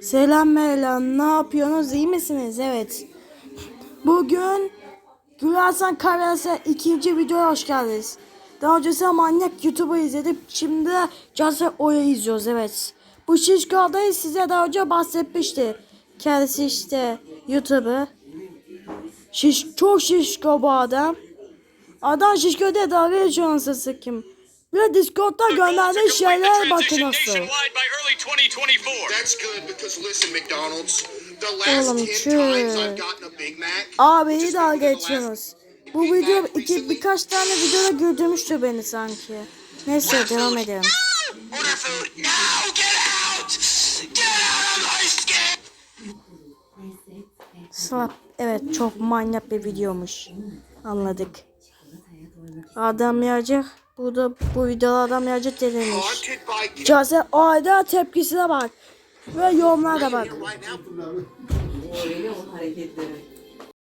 Selam Meylan, ne yapıyorsunuz? İyi misiniz? Evet. Bugün Gülhasan Karayasa ikinci videoya hoş geldiniz. Daha önce manyak YouTube'u izledik. Şimdi de Caser Oya izliyoruz. Evet. Bu şişko adayı size daha önce bahsetmişti. Kendisi işte YouTube'u. Şiş, çok şişko bu adam. Adam şişko diye dalga geçiyor anasını kim? De Discord'da gönderdiği şeyler bakın nasıl. That's good because listen, McDonald's. The last Oğlum, 10 çüş. times I've gotten a Big Mac. Abi iyi last geçiyorsunuz. Bu video iki, birkaç tane videoda güldürmüştü beni sanki. Neyse devam edelim. Skin! Slap. Evet çok manyak bir videomuş. Anladık. Adam yiyecek. Bu da bu videoda adam yiyecek denilmiş. Haunted by Caser ayda tepkisine bak. Ve yorumlara da bak.